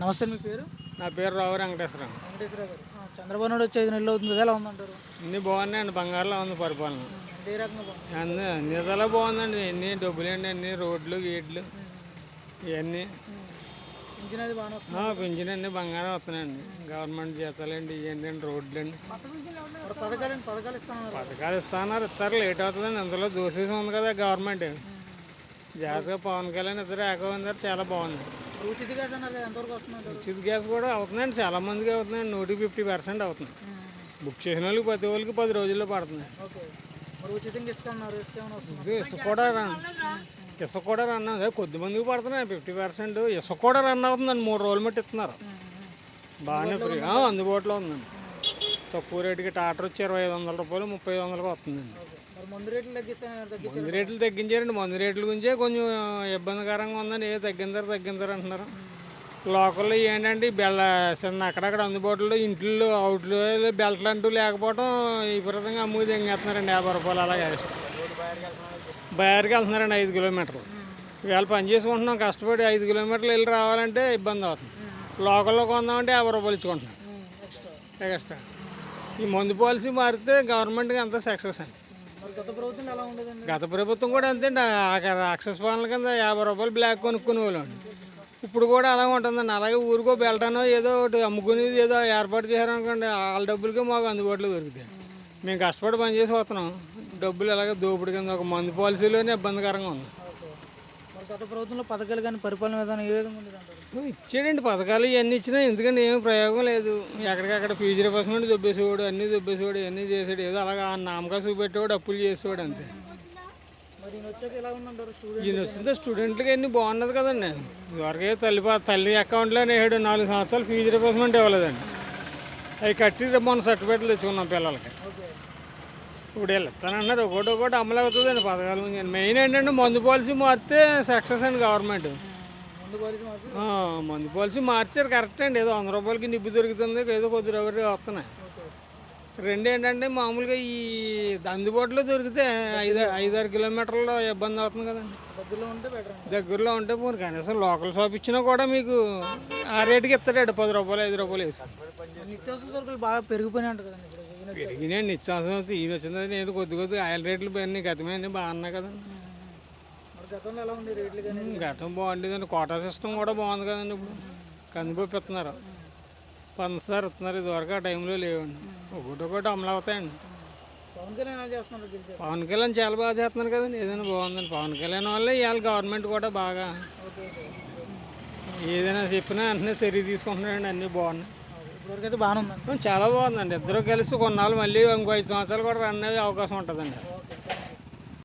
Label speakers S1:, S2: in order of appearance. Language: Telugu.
S1: నమస్తే మీ పేరు?
S2: నా పేరు రావు వెంకటేశ్వరం
S1: వెంకటేశ్వర గారు. ఆ, చంద్రబాబు నాయుడు వచ్చి ఐదు నెలలు అవుతుంది కదా ఎలా ఉందంటారు
S2: అన్ని బాగున్నాయండి బంగారులో ఉంది పరిపాలన.
S1: అంటే ఏ రకంగా బాగుంది?
S2: అన్ని అన్ని విధాలా బాగుందండి ఎన్ని డబ్బులండి అన్ని రోడ్లు గేట్లు ఇవన్నీ.
S1: ఇంజిన్ అది బాగానే వస్తుంది.
S2: ఆ, పింఛన్ అన్ని బంగారం వస్తున్నాయండి. గవర్నమెంట్ జీతాలండి ఇవన్నీ రోడ్లు అండి
S1: మరి పథకాలు పథకాలు ఇస్తున్నారు.
S2: పథకాలు ఇస్తున్నారు ఇస్తారు లేట్ అవుతుందండి. అందులో దోసేసి ఉంది కదా గవర్నమెంట్. జాగ్రత్తగా పవన్ కళ్యాణ్ ఇద్దరు ఏకమైందారు చాలా బాగుంది.
S1: ఉచిత గ్యాస్ అన్నారు కదా ఎంతవరకు వస్తుందంటారు
S2: ఉచిత గ్యాస్ కూడా అవుతుందండి చాలా మందికి అవుతుందండి నూటికి ఫిఫ్టీ పర్సెంట్ అవుతుంది బుక్ చేసిన వాళ్ళకి ప్రతి వాళ్ళకి పది రోజుల్లో పడుతుంది
S1: ఓకే. మరి ఉచితంగా ఇసుక అన్నారు ఇసుక ఏమైనా వస్తుంది?
S2: ఇది ఇసుక కూడా రన్ ఇసుక కూడా రన్ అదే కొద్ది మందికి పడుతున్నాయి ఫిఫ్టీ పర్సెంట్. ఇసుక కూడా రన్ అవుతుందండి మూడు రోజులు మట్టి ఇస్తున్నారు. బాగానే ఫ్రీ. అందుబాటులో ఉందండి. తక్కువ రేటుకి టాటర్ వచ్చి ఇరవై ఐదు వందల రూపాయలు ముప్పై ఐదు వందలకు వస్తుందండి.
S1: మందు రేట్లు
S2: మందు రేట్లు తగ్గించారండి. మందు రేట్ల గురించే కొంచెం ఇబ్బందికరంగా ఉందండి. ఏ తగ్గిందారు తగ్గిందారు అంటున్నారు. లోకల్లో ఏంటంటే బెల్ల చిన్న అక్కడక్కడ అందుబాటులో ఇంట్లో అవుట్లో బెల్ట్లు అంటూ లేకపోవడం విపరీతంగా అమ్ముకు తెంగేస్తున్నారండి. యాభై రూపాయలు అలాగే. బయర్కి వెళ్తున్నారండి ఐదు కిలోమీటర్లు. ఇవాళ పని చేసుకుంటున్నాం. కష్టపడి ఐదు కిలోమీటర్లు వెళ్ళి రావాలంటే ఇబ్బంది అవుతుంది. లోకల్లో కొందామంటే యాభై రూపాయలు ఇచ్చుకుంటున్నాం. ఎక్స్ట్రా. ఈ మందు పాలసీ మారితే గవర్నమెంట్కి అంతా సక్సెస్ అండి.
S1: గత ప్రభుత్వం
S2: కూడా అంతే రాక్షస పాలన కింద యాభై రూపాయలు బ్లాక్ కొనుక్కునే వాళ్ళండి ఇప్పుడు కూడా అలాగే ఉంటుందండి. అలాగే ఊరికో బెల్టనో ఏదో ఒకటి అమ్ముకునేది ఏదో ఏర్పాటు చేశారనుకోండి వాళ్ళ డబ్బులకే మాకు అందుబాటులో దొరుకుతాయి. మేము కష్టపడి పని చేసి వస్తున్నాం. డబ్బులు అలాగే దోపిడి కింద ఒక మందు పాలసీలోనే ఇబ్బందికరంగా ఉంది.
S1: గత ప్రభుత్వంలో పథకాలు కానీ పరిపాలన విధానం ఏ విధంగా ఉండేది అంటారు?
S2: ఇచ్చాడండి. పథకాలు ఇవన్నీ ఇచ్చినా ఎందుకంటే ఏమీ ప్రయోగం లేదు. ఎక్కడికక్కడ ఫీజు రిపర్స్మెంట్ దొబ్బేసేవాడు అన్నీ దొబ్బేసేవాడు ఇవన్నీ చేసాడు ఏదో అలాగా నామకా చూపెట్టేవాడు అప్పులు చేసేవాడు అంతే.
S1: మరి ఈయన
S2: వచ్చిందే? స్టూడెంట్లకి అన్ని బాగున్నది కదండి. ఇదివరకే తల్లి తల్లి అకౌంట్లో ఏడు నాలుగు సంవత్సరాలు ఫీజు రిపర్స్మెంట్ ఇవ్వలేదండి. అవి కట్టి మొన్న సర్టిఫికేట్లు తెచ్చుకున్నాం పిల్లలకి. ఇప్పుడు వీళ్ళు ఇస్తానన్నారు ఒకటి ఒకటి అమలు అవుతుందండి పథకాల ముందు. మెయిన్ ఏంటంటే మందు పాలసీ మారితే సక్సెస్ అండి గవర్నమెంట్.
S1: ముందు పాలసీ
S2: మార్చారు కరెక్ట్ అండి. ఏదో వంద రూపాయలకి నిబ్బు దొరుకుతుంది ఏదో కొద్ది రూపాయలు వస్తున్నాయి. రెండు ఏంటంటే మామూలుగా ఈ అందుబాటులో దొరికితే ఐదు ఐదారు కిలోమీటర్లో ఇబ్బంది అవుతుంది కదండి.
S1: దగ్గరలో ఉంటే
S2: పోనీ కనీసం లోకల్ షాప్ ఇచ్చినా కూడా మీకు ఆ రేటుకి ఇస్తాడు పది రూపాయలు ఐదు రూపాయలు వేసి.
S1: మరి నిత్యావసర సరుకులు బాగా పెరిగిపోయినాయి కదండి.
S2: పెరిగినాయి నిత్యావసరం ఈయన వచ్చింది నేను కొద్ది కొద్ది ఆయిల్ రేట్లు పెరిగినాయి గతమే బాగున్నాయి కదండి
S1: రేట్లు కానీ?
S2: గతం బాగుండేదండి. కోటా సిస్టమ్ కూడా బాగుంది కదండి ఇప్పుడు. కందిపప్పు ఇస్తున్నారు పంచదార ఇస్తున్నారు. ఇదివరకు ఆ టైంలో లేవండి. ఒకటి ఒకటి అమలు అవుతాయండి.
S1: పవన్ కళ్యాణ్
S2: చాలా బాగా చేస్తున్నారు కదండి. ఏదైనా బాగుందండి. పవన్ కళ్యాణ్ వల్లే ఇవాళ గవర్నమెంట్ కూడా బాగా ఏదైనా చెప్పినా వెంటనే చర్య తీసుకుంటున్నాడండి. అన్నీ బాగున్నాయి.
S1: ఇప్పటివరకు అయితే బాగానే ఉందండి
S2: చాలా బాగుందండి. ఇద్దరు కలిసి కొన్నాళ్ళు మళ్ళీ ఇంకో ఐదు సంవత్సరాలు కూడా రన్ అయ్యే అవకాశం ఉంటుందండి.